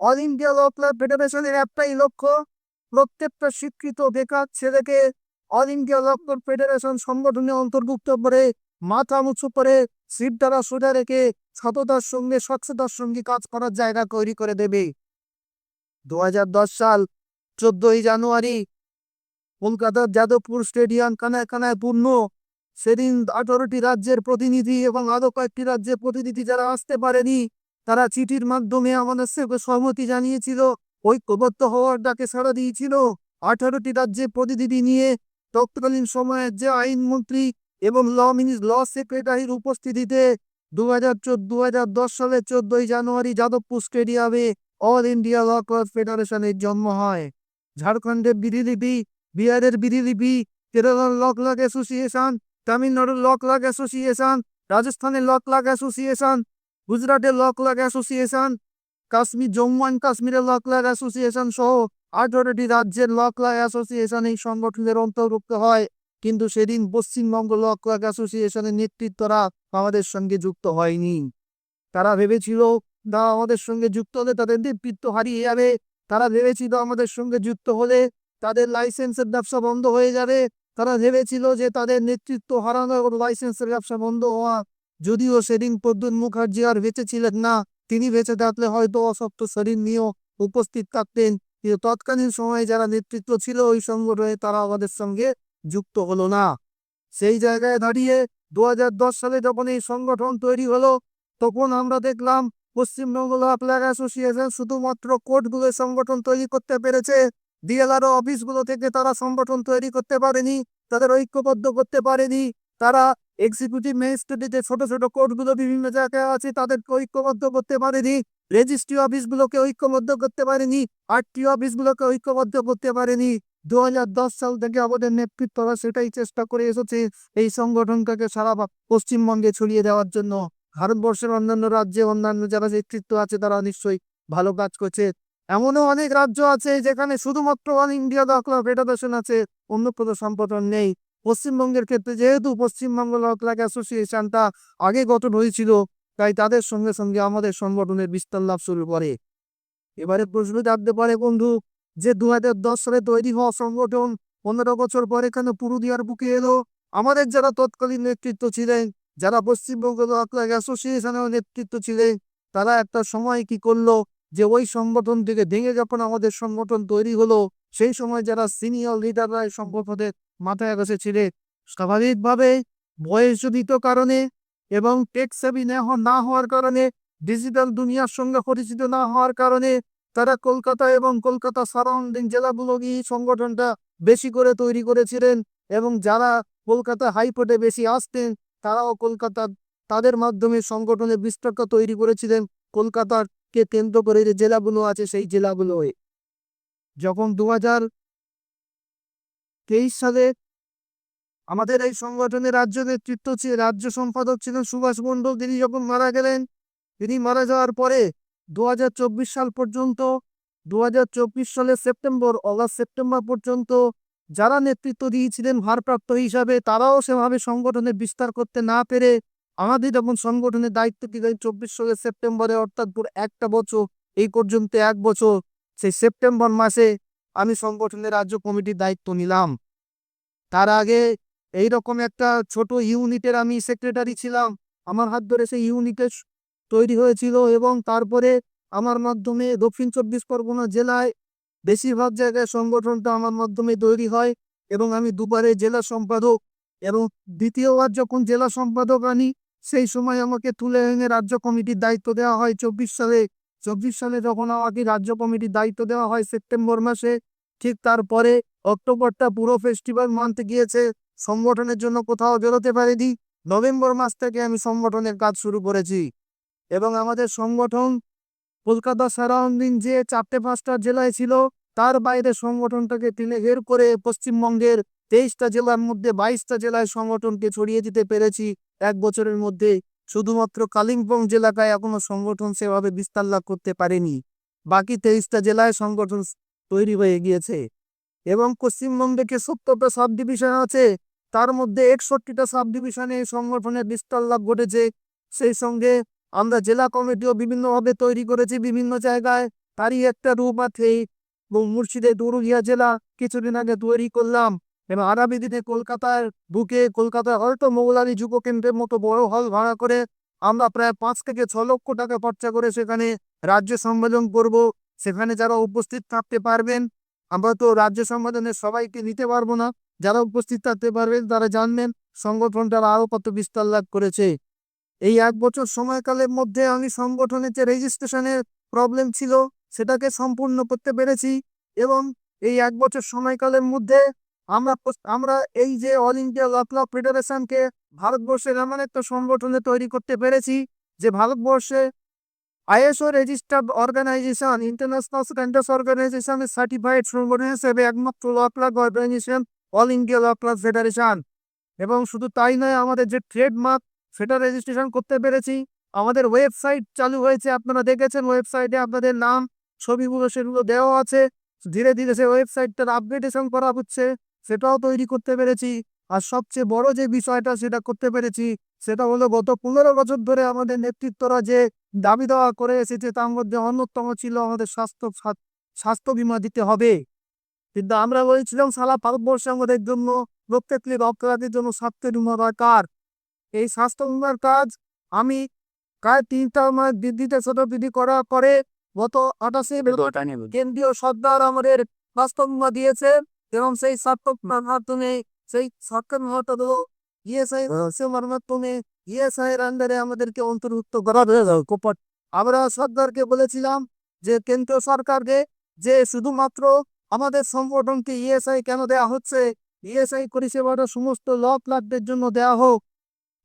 All India ল club ফেডারেশনের একটাই লক্ষ্য, প্রত্যেকটা স্বীকৃত বেকার ছেলেকে All India Law Clerk Federation সংগঠনে অন্তর্ভুক্ত করে, মাথা উঁচু করে, সিট দ্বারা সোজা রেখে, সততার সঙ্গে, স্বচ্ছতার সঙ্গে কাজ করার জায়গা তৈরি করে দেবে। দুহাজার দশ সাল, চোদ্দই জানুয়ারি, কলকাতার যাদবপুর স্টেডিয়াম কানায় কানায় পূর্ণ। সেদিন আঠারোটি রাজ্যের প্রতিনিধি এবং আরও কয়েকটি রাজ্যের প্রতিনিধি যারা আসতে পারেনি তারা চিঠির মাধ্যমে আমাদের সহমতি জানিয়েছিল, ঐক্যবদ্ধ হওয়ার ডাকে সাড়া দিয়েছিল। আঠারোটি রাজ্যে প্রতিনিধি নিয়ে তৎকালীন সময়ের যে আইনমন্ত্রী এবং ল মিনিস, ল সেক্রেটারির উপস্থিতিতে দু হাজার দু হাজার দশ সালের চোদ্দই জানুয়ারি যাদবপুর স্টেডিয়ামে অল ইন্ডিয়া ল ক্লাব ফেডারেশনের জন্ম হয়। ঝাড়খণ্ডের বিধিলিপি, বিহারের বিধিলিপি, কেরালার ল ক্লাব অ্যাসোসিয়েশন, তামিলনাড়ুর ল ক্লাব অ্যাসোসিয়েশন, রাজস্থানের ল ক্লাব অ্যাসোসিয়েশন গুজরাটের Law Clerk Association Kashmir Jammu and কাশ্মীরের ল অ্যাসোসিয়েশন সহ আঠারোটি রাজ্যের ল অ্যাসোসিয়েশন এই সংগঠনের অন্তর্ভুক্ত হয়। কিন্তু সেদিন পশ্চিমবঙ্গ ল ক্লাব অ্যাসোসিয়েশনের নেতৃত্বরা আমাদের সঙ্গে যুক্ত হয়নি। তারা ভেবেছিল, না, আমাদের সঙ্গে যুক্ত হলে তাদের নেতৃত্ব হারিয়ে যাবে। তারা ভেবেছিল আমাদের সঙ্গে যুক্ত হলে তাদের লাইসেন্সের ব্যবসা বন্ধ হয়ে যাবে। তারা ভেবেছিল যে তাদের নেতৃত্ব হারানো এবং লাইসেন্সের ব্যবসা বন্ধ হওয়া যদিও সেদিন প্রদ্যুৎ মুখার্জি আর বেঁচে ছিলেন না, তিনি বেঁচে থাকলে হয়তো অসত্য শরীর নিয়েও উপস্থিত থাকতেন। কিন্তু তৎকালীন সময়ে যারা নেতৃত্ব ছিল, ওই সংগঠনে তারা আমাদের সঙ্গে যুক্ত হলো না। সেই জায়গায় দাঁড়িয়ে দুহাজার দশ সালে যখন এই সংগঠন তৈরি হলো, তখন আমরা দেখলাম পশ্চিমবঙ্গ প্লেয়ার অ্যাসোসিয়েশন শুধুমাত্র কোর্টগুলোর সংগঠন তৈরি করতে পেরেছে। ডিএলআরও অফিসগুলো থেকে তারা সংগঠন তৈরি করতে পারেনি, তাদের ঐক্যবদ্ধ করতে পারেনি। তারা এক্সিকিউটিভ ম্যাজিস্ট্রেটে ছোট ছোট কোর্টগুলো বিভিন্ন জায়গায় আছে, তাদেরকে ঐক্যবদ্ধ করতে পারেনি। রেজিস্ট্রি অফিসগুলোকে ঐক্যবদ্ধ করতে পারেনি। আরটি অফিসগুলোকে ঐক্যবদ্ধ করতে পারেনি। দুই হাজার দশ সাল থেকে আমাদের নেতৃত্বরা সেটাই চেষ্টা করে এসেছে এই সংগঠনটাকে সারা পশ্চিমবঙ্গে ছড়িয়ে দেওয়ার জন্য। ভারতবর্ষের অন্যান্য রাজ্যে অন্যান্য যারা নেতৃত্ব আছে, তারা নিশ্চয়ই ভালো কাজ করছে। এমনও অনেক রাজ্য আছে যেখানে শুধুমাত্র অল ইন্ডিয়া দখলা ফেডারেশন আছে অন্য কোনো সংগঠন নেই। পশ্চিমবঙ্গের ক্ষেত্রে যেহেতু পশ্চিমবঙ্গ লকলাক অ্যাসোসিয়েশনটা আগে গঠন হয়েছিল, তাই তাদের সঙ্গে সঙ্গে আমাদের সংগঠনের বিস্তার লাভ শুরু করে। এবারে প্রশ্ন জানতে পারে বন্ধু, যে দু হাজার দশ সালে তৈরি হওয়া সংগঠন পনেরো বছর পরে কেন পুরুলিয়ার বুকে এলো। আমাদের যারা তৎকালীন নেতৃত্ব ছিলেন, যারা পশ্চিমবঙ্গ লকলাক অ্যাসোসিয়েশনের নেতৃত্ব ছিলেন, তারা একটা সময় কি করল, যে ওই সংগঠন থেকে ভেঙে যখন আমাদের সংগঠন তৈরি হলো, সেই সময় যারা সিনিয়র লিডাররা সংগঠনের মাথায় বসেছিলেন স্বাভাবিকভাবে বয়সজনিত কারণে এবং টেক সেভি না হওয়ার কারণে ডিজিটাল দুনিয়ার সঙ্গে পরিচিত না হওয়ার কারণে তারা কলকাতা এবং কলকাতা সারাউন্ডিং জেলাগুলো গিয়ে সংগঠনটা বেশি করে তৈরি করেছিলেন এবং যারা কলকাতা হাইকোর্টে বেশি আসতেন, তারাও কলকাতার তাদের মাধ্যমে সংগঠনের বিস্তারটা তৈরি করেছিলেন। কলকাতার কে কেন্দ্র করে যে জেলাগুলো আছে সেই জেলাগুলোয়। যখন দু হাজার তেইশ সালে আমাদের এই সংগঠনের রাজ্য নেতৃত্ব রাজ্য সম্পাদক ছিলেন সুভাষ মণ্ডল। তিনি যখন মারা গেলেন, তিনি মারা যাওয়ার পরে দু সাল পর্যন্ত দু সালের সেপ্টেম্বর, অগাস্ট, সেপ্টেম্বর পর্যন্ত যারা নেতৃত্ব দিয়েছিলেন ভারপ্রাপ্ত হিসাবে, তারাও সেভাবে সংগঠনের বিস্তার করতে না পেরে আমাদের যখন সংগঠনের দায়িত্ব দিলেন চব্বিশ সালের সেপ্টেম্বরে, অর্থাৎ পুরো একটা বছর, এই পর্যন্ত এক বছর, সেই সেপ্টেম্বর মাসে আমি সংগঠনের রাজ্য কমিটির দায়িত্ব নিলাম। তার আগে এই রকম একটা ছোট ইউনিটের আমি সেক্রেটারি ছিলাম। আমার হাত ধরে সেই ইউনিটের তৈরি হয়েছিল এবং তারপরে আমার মাধ্যমে দক্ষিণ চব্বিশ পরগনা জেলায় বেশিরভাগ জায়গায় সংগঠনটা আমার মাধ্যমে তৈরি হয় এবং আমি দুবারে জেলা সম্পাদক এবং দ্বিতীয়বার যখন জেলা সম্পাদক আনি, সেই সময় আমাকে তুলে এনে রাজ্য কমিটির দায়িত্ব দেওয়া হয়। চব্বিশ সালে চব্বিশ সালে যখন আমাকে রাজ্য কমিটির দায়িত্ব দেওয়া হয় সেপ্টেম্বর মাসে, ঠিক তারপরে অক্টোবরটা পুরো ফেস্টিভ্যাল মানতে গিয়েছে, সংগঠনের জন্য কোথাও বেরোতে পারিনি। নভেম্বর মাস থেকে আমি সংগঠনের কাজ শুরু করেছি। এবং আমাদের সংগঠন কলকাতা সারাউন্ডিং যে চারটে পাঁচটা জেলায় ছিল, তার বাইরে সংগঠনটাকে টেনে বের করে পশ্চিমবঙ্গের তেইশটা জেলার মধ্যে বাইশটা জেলায় সংগঠনকে ছড়িয়ে দিতে পেরেছি। এক বছরের মধ্যে শুধুমাত্র কালিম্পং জেলাটায় এখনও সংগঠন সেভাবে বিস্তার লাভ করতে পারেনি। বাকি তেইশটা জেলায় সংগঠন তৈরি হয়ে গিয়েছে। এবং পশ্চিমবঙ্গে সত্তরটা সাব ডিভিশন আছে, তার মধ্যে একষট্টিটা সাব ডিভিশনে সংগঠনের বিস্তার লাভ ঘটেছে। সেই সঙ্গে আমরা জেলা কমিটিও বিভিন্নভাবে তৈরি করেছি বিভিন্ন জায়গায়। তারই একটা রূপ আছে মুর্শিদে দরুলিয়া জেলা কিছুদিন আগে তৈরি করলাম। এবং আগামী দিনে কলকাতার বুকে, কলকাতার হয়তো মৌলারি যুব কেন্দ্রের মতো বড় হল ভাড়া করে আমরা প্রায় পাঁচ থেকে ছ লক্ষ টাকা খরচা করে সেখানে রাজ্য সম্মেলন করব। সেখানে যারা উপস্থিত থাকতে পারবেন, আমরা তো রাজ্য সম্মেলনে সবাইকে নিতে পারব না। যারা উপস্থিত থাকতে পারবেন, তারা জানবেন সংগঠনটা আরও কত বিস্তার লাভ করেছে। এই এক বছর সময়কালের মধ্যে আমি সংগঠনের যে রেজিস্ট্রেশনের প্রবলেম ছিল, সেটাকে সম্পূর্ণ করতে পেরেছি এবং এই এক বছর সময়কালের মধ্যে আমরা আমরা এই যে অল ইন্ডিয়া ল ক্লাব ফেডারেশনকে ভারতবর্ষের এমন একটা সংগঠনে তৈরি করতে পেরেছি যে ভারতবর্ষে ISO registered organisation, international standards অর্গানাইজেশনের সার্টিফাইড সংগঠন হিসেবে একমাত্র law clerk organisation All India Law Clerk Federation. এবং শুধু তাই নয়, আমাদের যে ট্রেডমার্ক সেটা রেজিস্ট্রেশন করতে পেরেছি। আমাদের ওয়েবসাইট চালু হয়েছে, আপনারা দেখেছেন ওয়েবসাইটে আপনাদের নাম, ছবিগুলো সেগুলো দেওয়া আছে। ধীরে ধীরে সেই ওয়েবসাইটটার আপডেটেশন করা হচ্ছে। সেটাও তৈরি করতে পেরেছি। আর সবচেয়ে বড় যে বিষয়টা সেটা করতে পেরেছি সেটা হলো গত পনেরো বছর ধরে আমাদের নেতৃত্বরা যে দাবি দেওয়া করে এসেছে তার মধ্যে অন্যতম ছিল আমাদের স্বাস্থ্য স্বাস্থ্য বীমা দিতে হবে। কিন্তু আমরা বলেছিলাম সারা ভারতবর্ষে আমাদের জন্য প্রত্যেকটি অপরাধের জন্য স্বাস্থ্য বিমা দরকার। এই স্বাস্থ্য বীমার কাজ আমি প্রায় তিনটা মাস বৃদ্ধিতে ছোট বৃদ্ধি করার পরে গত আঠাশে কেন্দ্রীয় সরকার আমাদের স্বাস্থ্য বিমা দিয়েছে। এবং সেই মাধ্যমে সেই মাধ্যমে আমাদেরকে অন্তর্ভুক্ত করা আমরা সরকারকে বলেছিলাম যে সরকারকে যে শুধুমাত্র আমাদের সংগঠনকে কেন দেওয়া হচ্ছে পরিষেবাটা সমস্ত ল ক্লাবদের জন্য দেওয়া হোক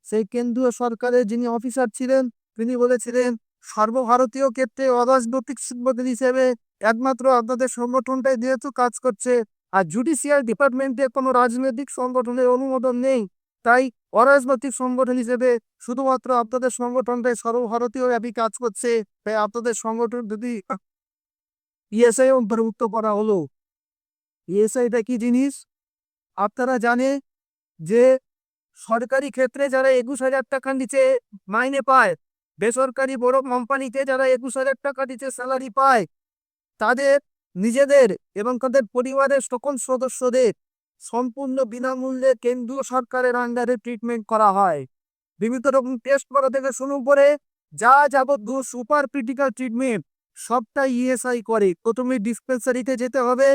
সেই কেন্দ্রীয় সরকারের যিনি অফিসার ছিলেন তিনি বলেছিলেন সর্বভারতীয় ক্ষেত্রে অরাজনৈতিক সংগঠন হিসেবে একমাত্র আপনাদের সংগঠনটাই যেহেতু কাজ করছে আর জুডিশিয়াল ডিপার্টমেন্টে কোনো রাজনৈতিক সংগঠনের অনুমোদন নেই। তাই অরাজনৈতিক সংগঠন হিসেবে শুধুমাত্র আপনাদের সংগঠনটাই সর্বভারতীয় ব্যাপী কাজ করছে। তাই আপনাদের সংগঠন যদি ইএসআই অন্তর্ভুক্ত করা হলো ইএসআইটা কি জিনিস? আপনারা জানে যে সরকারি ক্ষেত্রে যারা একুশ হাজার টাকার নিচে মাইনে পায়, বেসরকারি বড় কোম্পানিতে যারা একুশ হাজার টাকা নিচে স্যালারি পায়, তাদের নিজেদের এবং তাদের পরিবারের সকল সদস্যদের সম্পূর্ণ বিনামূল্যে কেন্দ্রীয় সরকারের আন্ডারে ট্রিটমেন্ট করা হয়। বিভিন্ন রকম টেস্ট করা থেকে শুরু করে যা যাবতীয় সুপার ক্রিটিক্যাল ট্রিটমেন্ট সবটাই ইএসআই করে। প্রথমে ডিসপেন্সারিতে যেতে হবে,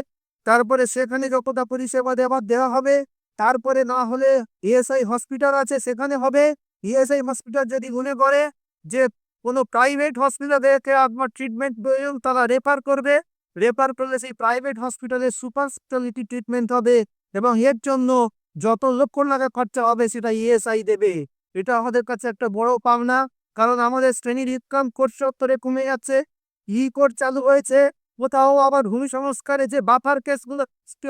তারপরে সেখানে যতটা পরিষেবা দেওয়ার দেওয়া হবে, তারপরে না হলে ইএসআই হসপিটাল আছে, সেখানে হবে। ইএসআই হসপিটাল যদি মনে করে যে কোনো প্রাইভেট হসপিটাল থেকে আপনার ট্রিটমেন্ট প্রয়োজন, তারা রেফার করবে। রেফার করলে সেই প্রাইভেট হসপিটালে সুপার স্পেশালিটি ট্রিটমেন্ট হবে এবং এর জন্য যত লক্ষ টাকা খরচা হবে সেটা ইএসআই দেবে। এটা আমাদের কাছে একটা বড় পাওনা, কারণ আমাদের শ্রেণির ইনকাম কোর্স চত্বরে কমে যাচ্ছে, ই কোর্ট চালু হয়েছে, কোথাও আবার ভূমি সংস্কারে যে বাফার কেসগুলো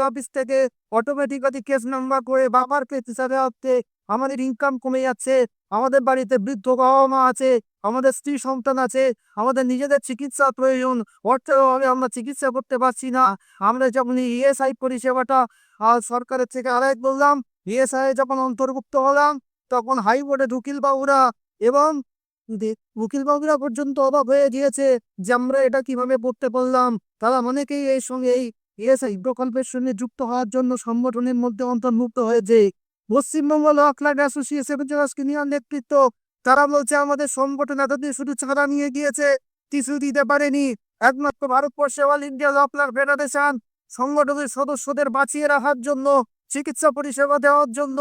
অফিস থেকে অটোমেটিক্যালি কেস নাম্বার করে বাফার কেস হিসাবে হচ্ছে আমাদের ইনকাম কমে যাচ্ছে, আমাদের বাড়িতে বৃদ্ধ বাবা মা আছে, আমাদের স্ত্রী সন্তান আছে, আমাদের নিজেদের চিকিৎসা প্রয়োজন অর্থের অভাবে আমরা চিকিৎসা করতে পারছি না। আমরা যখন ইএসআই পরিষেবাটা সরকারের থেকে আদায় করলাম ইএসআই যখন অন্তর্ভুক্ত হলাম, তখন উকিল বাবুরা এবং উকিল বাবুরা পর্যন্ত অবাক হয়ে গিয়েছে যে আমরা এটা কীভাবে করতে পারলাম। তারা অনেকেই এই সঙ্গে এই ইএসআই প্রকল্পের সঙ্গে যুক্ত হওয়ার জন্য সংগঠনের মধ্যে অন্তর্ভুক্ত হয়েছে। Paschimbanga Law Clerk Association union নেতৃত্ব। তারা বলছে, আমাদের সংগঠন এতদিন শুধু চাঁদা নিয়ে গিয়েছে, কিছু দিতে পারেনি। একমাত্র ভারতবর্ষে All India Law Clerk Federation সংগঠনের সদস্যদের বাঁচিয়ে রাখার জন্য, চিকিৎসা পরিষেবা দেওয়ার জন্য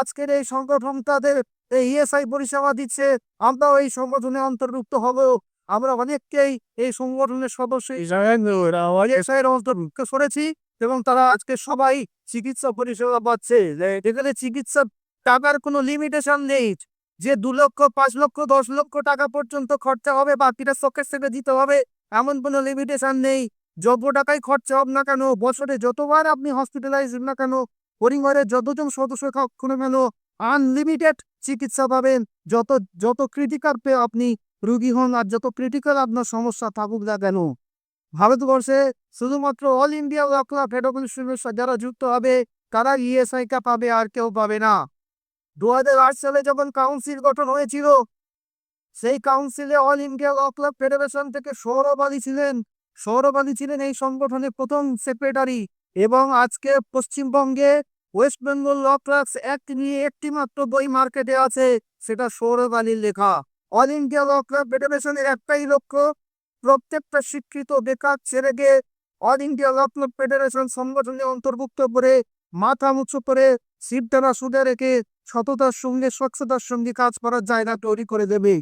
আজকের এই সংগঠন তাদের এই ইএসআই পরিষেবা দিচ্ছে। আমরাও এই সংগঠনে অন্তর্ভুক্ত হব। আমরা অনেককেই এই সংগঠনের সদস্য অন্তর্ভুক্ত করেছি। এবং তারা আজকে সবাই চিকিৎসা পরিষেবা পাচ্ছে এখানে চিকিৎসা টাকার কোনো লিমিটেশন নেই। যে দু লক্ষ, পাঁচ লক্ষ, দশ লক্ষ টাকা পর্যন্ত খরচা হবে, বাকিটা চোখের থেকে দিতে হবে, এমন কোনো লিমিটেশন নেই। যত টাকাই খরচা হোক না কেন, বছরে যতবার আপনি হসপিটালাইজ না কেন, পরিবারের যতজন সদস্য থাকুক না কেন আনলিমিটেড চিকিৎসা পাবেন। যত যত ক্রিটিক্যাল আপনি রুগী হন আর যত ক্রিটিক্যাল আপনার সমস্যা থাকুক না কেন। ভারতবর্ষে শুধুমাত্র অল ইন্ডিয়া ওয়াকলা ফেডারেশনের যারা যুক্ত হবে, তারা ইএসআই কা পাবে আর কেউ পাবে না। দু হাজার আট সালে যখন কাউন্সিল গঠন হয়েছিল, সেই কাউন্সিলে অল ইন্ডিয়া ওয়াকলা ফেডারেশন থেকে সৌরভ আলী ছিলেন। সৌরভ আলী ছিলেন এই সংগঠনের প্রথম সেক্রেটারি এবং আজকে পশ্চিমবঙ্গে West Bengal Law Clerks Act নিয়ে একটি মাত্র বই মার্কেটে আছে, সেটা সৌরভ আলীর লেখা। অল ইন্ডিয়া ল ক্লাব ফেডারেশনের একটাই লক্ষ্য প্রত্যেকটা শিক্ষিত, বেকার ছেলেকে অল ইন্ডিয়া রত্ন ফেডারেশন সংগঠনে অন্তর্ভুক্ত করে মাথা উঁচু করে দ্বারা সুদে রেখে সততার সঙ্গে, স্বচ্ছতার সঙ্গে কাজ করার জায়গা তৈরি করে দেবে।